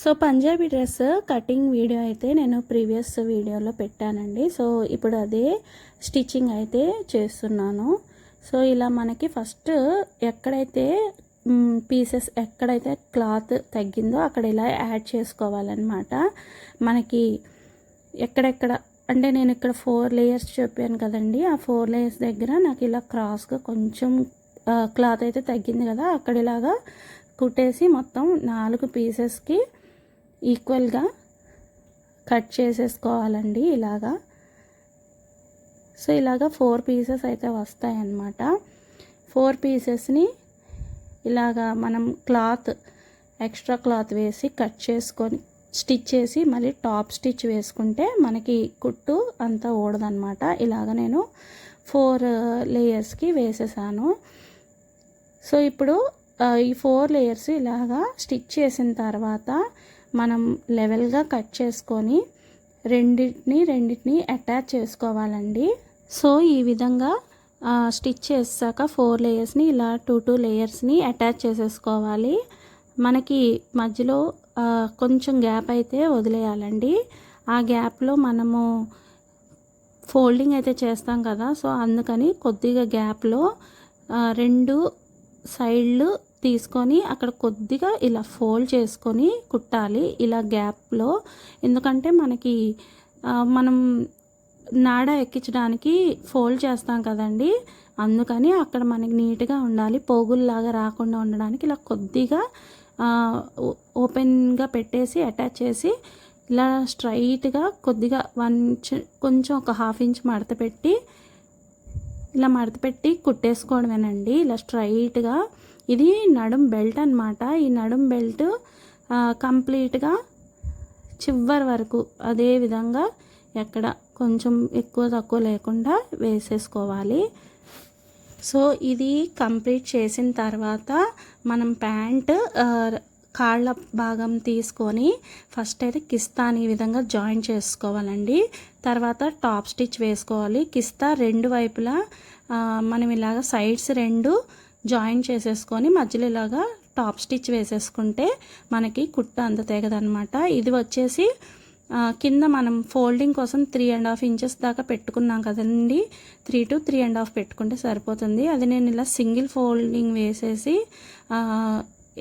So Punjabi dress cutting video అయితే నేను previous వీడియోలో పెట్టానండి. సో ఇప్పుడు అదే స్టిచ్చింగ్ అయితే చేస్తున్నాను. సో ఇలా మనకి ఫస్ట్ ఎక్కడైతే పీసెస్ ఎక్కడైతే క్లాత్ తగ్గిందో అక్కడ ఇలా యాడ్ చేసుకోవాలన్నమాట. మనకి ఎక్కడెక్కడ అంటే నేను ఇక్కడ ఫోర్ లేయర్స్ చెప్పాను కదండి. ఆ ఫోర్ లేయర్స్ దగ్గర నాకు ఇలా క్రాస్గా కొంచెం క్లాత్ అయితే తగ్గింది కదా. అక్కడ ఇలాగా కుట్టేసి మొత్తం నాలుగు పీసెస్కి ఈక్వల్గా కట్ చేసేసుకోవాలండి ఇలాగా. సో ఇలాగా ఫోర్ పీసెస్ అయితే వస్తాయి అన్నమాట ఫోర్ పీసెస్ని ఇలాగా మనం క్లాత్ ఎక్స్ట్రా క్లాత్ వేసి కట్ చేసుకొని స్టిచ్ చేసి మళ్ళీ టాప్ స్టిచ్ వేసుకుంటే మనకి కుట్టు అంతా ఊడదనమాట ఇలాగ నేను ఫోర్ లేయర్స్కి వేసేసాను. సో ఇప్పుడు ఈ ఫోర్ లేయర్స్ ఇలాగా స్టిచ్ చేసిన తర్వాత మనం లెవెల్గా కట్ చేసుకొని రెండింటిని రెండింటిని అటాచ్ చేసుకోవాలండి. సో ఈ విధంగా స్టిచ్ చేసాక ఫోర్ లేయర్స్ని ఇలా టూ టూ లేయర్స్ని అటాచ్ చేసేసుకోవాలి. మనకి మధ్యలో కొంచెం గ్యాప్ అయితే వదిలేయాలండి. ఆ గ్యాప్లో మనము ఫోల్డింగ్ అయితే చేస్తాం కదా సో అందుకని కొద్దిగా గ్యాప్లో రెండు సైడ్లు తీసుకొని అక్కడ కొద్దిగా ఇలా ఫోల్డ్ చేసుకొని కుట్టాలి ఇలా గ్యాప్లో. ఎందుకంటే మనకి మనం నాడ ఎక్కించడానికి ఫోల్డ్ చేస్తాం కదండి. అందుకని అక్కడ మనకి నీట్గా ఉండాలి. పోగుల్లాగా రాకుండా ఉండడానికి ఇలా కొద్దిగా ఓపెన్గా పెట్టేసి అటాచ్ చేసి ఇలా స్ట్రైట్గా కొద్దిగా వన్ కొంచెం ఒక హాఫ్ ఇంచ్ మడత పెట్టి ఇలా మడత పెట్టి కుట్టేసుకోవడమేనండి. ఇలా స్ట్రైట్గా ఇది నడుం బెల్ట్ అనమాట ఈ నడుం బెల్ట్ కంప్లీట్గా చివరి వరకు అదే విధంగా ఎక్కడ కొంచెం ఎక్కువ తక్కువ లేకుండా వేసేసుకోవాలి. సో ఇది కంప్లీట్ చేసిన తర్వాత మనం ప్యాంట్ కాళ్ళ భాగం తీసుకొని ఫస్ట్ అయితే కిస్తాని ఈ విధంగా జాయిన్ చేసుకోవాలండి. తర్వాత టాప్ స్టిచ్ వేసుకోవాలి. కిస్తా రెండు వైపులా మనం ఇలాగ సైడ్స్ రెండు జాయిన్ చేసేసుకొని మధ్యలో ఇలాగా టాప్ స్టిచ్ వేసేసుకుంటే మనకి కుట్ట అంత తెగదనమాట ఇది వచ్చేసి కింద మనం ఫోల్డింగ్ కోసం త్రీ అండ్ హాఫ్ ఇంచెస్ దాకా పెట్టుకున్నాం కదండి. Three to three and half పెట్టుకుంటే సరిపోతుంది. అది నేను ఇలా సింగిల్ ఫోల్డింగ్ వేసేసి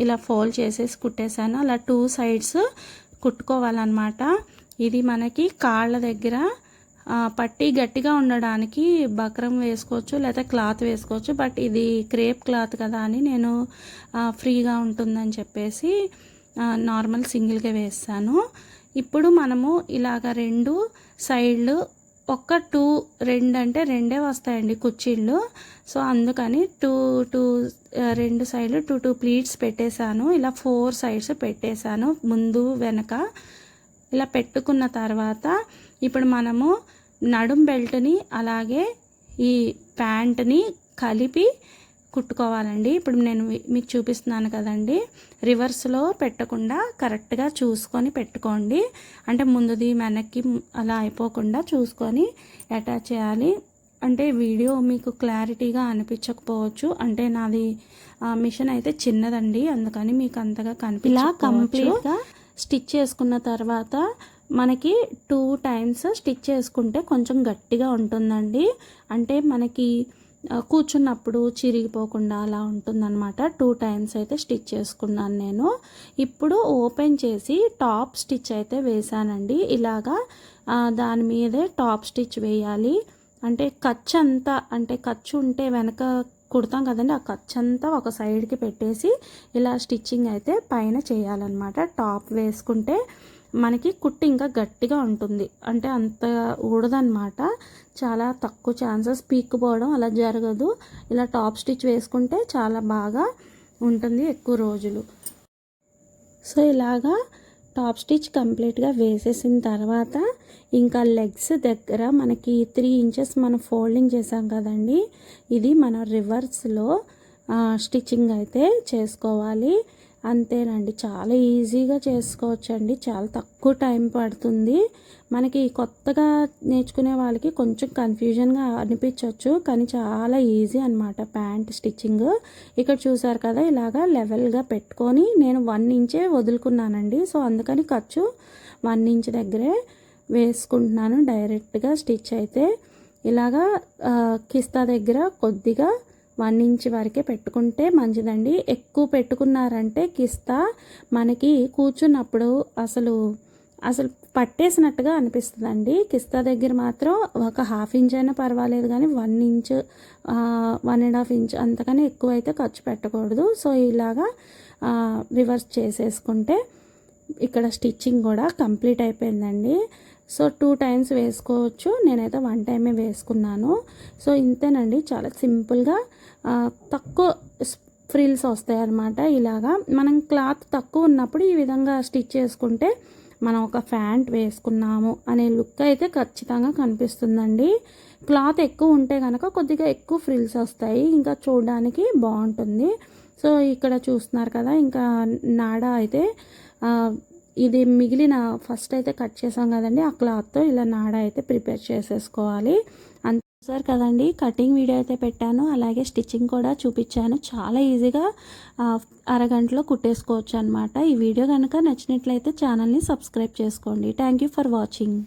ఇలా ఫోల్డ్ చేసేసి కుట్టేశాను. అలా టూ సైడ్స్ కుట్టుకోవాలన్నమాట. ఇది మనకి కాళ్ళ దగ్గర పట్టి గట్టిగా ఉండడానికి బక్రం వేసుకోవచ్చు లేకపోతే క్లాత్ వేసుకోవచ్చు. బట్ ఇది క్రేప్ క్లాత్ కదా అని నేను ఫ్రీగా ఉంటుందని చెప్పేసి నార్మల్ సింగిల్గా వేస్తాను. ఇప్పుడు మనము ఇలాగ రెండు సైడ్లు ఒక్క టూ రెండు అంటే రెండే వస్తాయండి కుర్చీళ్ళు సో అందుకని టూ టూ రెండు సైడ్లు టూ టూ ప్లీట్స్ పెట్టేశాను. ఇలా ఫోర్ సైడ్స్ పెట్టేశాను ముందు వెనక. ఇలా పెట్టుకున్న తర్వాత ఇప్పుడు మనము నడుం బెల్ట్ని అలాగే ఈ ప్యాంట్ని కలిపి కుట్టుకోవాలండి. ఇప్పుడు నేను మీకు చూపిస్తున్నాను కదండి. రివర్స్లో పెట్టకుండా కరెక్ట్గా చూసుకొని పెట్టుకోండి. అంటే ముందుది వెనక్కి అలా అయిపోకుండా చూసుకొని అటాచ్ చేయాలి. అంటే వీడియో మీకు క్లారిటీగా అనిపించకపోవచ్చు. అంటే నాది మిషన్ అయితే చిన్నదండి. అందుకని మీకు అంతగా కనిపి ఇలా కంప్లీట్గా స్టిచ్ చేసుకున్న తర్వాత మనకి టూ టైమ్స్ స్టిచ్ చేసుకుంటే కొంచెం గట్టిగా ఉంటుందండి. అంటే మనకి కూర్చున్నప్పుడు చిరిగిపోకుండా అలా ఉంటుందన్నమాట. టూ టైమ్స్ అయితే స్టిచ్ చేసుకున్నాను నేను. ఇప్పుడు ఓపెన్ చేసి టాప్ స్టిచ్ అయితే వేసానండి ఇలాగా దాని మీదే టాప్ స్టిచ్ వేయాలి. అంటే ఖర్చు అంతా అంటే ఖర్చు ఉంటే వెనక కుడతాం కదండి ఆ ఖర్చు అంతా ఒక సైడ్కి పెట్టేసి ఇలా స్టిచ్చింగ్ అయితే పైన చేయాలన్నమాట. టాప్ వేసుకుంటే మనకి కుట్టి ఇంకా గట్టిగా ఉంటుంది. అంటే అంత ఊడదనమాట చాలా తక్కువ ఛాన్సెస్ పీక్కుపోవడం అలా జరగదు. ఇలా టాప్ స్టిచ్ వేసుకుంటే చాలా బాగా ఉంటుంది ఎక్కువ రోజులు. సో ఇలాగా టాప్ స్టిచ్ కంప్లీట్గా వేసేసిన తర్వాత ఇంకా లెగ్స్ దగ్గర మనకి త్రీ ఇంచెస్ మనం ఫోల్డింగ్ చేసాం కదండి ఇది మన రివర్స్లో స్టిచ్చింగ్ అయితే చేసుకోవాలి. అంతేనండి. చాలా ఈజీగా చేసుకోవచ్చండి. చాలా తక్కువ టైం పడుతుంది. మనకి కొత్తగా నేర్చుకునే వాళ్ళకి కొంచెం కన్ఫ్యూజన్గా అనిపించవచ్చు కానీ చాలా ఈజీ అనమాట ప్యాంట్ స్టిచ్చింగ్. ఇక్కడ చూసారు కదా ఇలాగా లెవెల్గా పెట్టుకొని నేను వన్ ఇంచే వదులుకున్నానండి. సో అందుకని ఖర్చు వన్ ఇంచ్ దగ్గరే వేసుకుంటున్నాను డైరెక్ట్గా స్టిచ్ అయితే. ఇలాగా కిస్తా దగ్గర కొద్దిగా వన్ ఇంచ్ వరకే పెట్టుకుంటే మంచిదండి. ఎక్కువ పెట్టుకున్నారంటే కిస్తా మనకి కూర్చున్నప్పుడు అసలు అసలు పట్టేసినట్టుగా అనిపిస్తుందండి. కిస్తా దగ్గర మాత్రం ఒక హాఫ్ ఇంచ్ అయినా పర్వాలేదు కానీ one inch one and half inch అంతకని ఎక్కువ అయితే ఖర్చు పెట్టకూడదు. సో ఇలాగా రివర్స్ చేసేసుకుంటే ఇక్కడ స్టిచ్చింగ్ కూడా కంప్లీట్ అయిపోయిందండి. సో టూ టైమ్స్ వేసుకోవచ్చు. నేనైతే వన్ టైమే వేసుకున్నాను. సో ఇంతేనండి. చాలా సింపుల్గా తక్కువ ఫ్రిల్స్ వస్తాయి అన్నమాట ఇలాగా. మనం క్లాత్ తక్కువ ఉన్నప్పుడు ఈ విధంగా స్టిచ్ చేసుకుంటే మనం ఒక ఫ్యాంట్ వేసుకున్నాము అనే లుక్ అయితే ఖచ్చితంగా కనిపిస్తుందండి. క్లాత్ ఎక్కువ ఉంటే కనుక కొద్దిగా ఎక్కువ ఫ్రిల్స్ వస్తాయి. ఇంకా చూడడానికి బాగుంటుంది. సో ఇక్కడ చూస్తున్నారు కదా ఇంకా నాడ అయితే ఇది మిగిలిన ఫస్ట్ అయితే కట్ చేసాం కదండి ఆ క్లాత్తో ఇలా నాడ అయితే ప్రిపేర్ చేసేసుకోవాలి. అంత సార్ కదండి కటింగ్ వీడియో అయితే పెట్టాను అలాగే స్టిచ్చింగ్ కూడా చూపించాను. చాలా ఈజీగా అరగంటలో కుట్టేసుకోవచ్చు అనమాట ఈ వీడియో కనుక నచ్చినట్లయితే ఛానల్ని సబ్స్క్రైబ్ చేసుకోండి. Thank you for watching.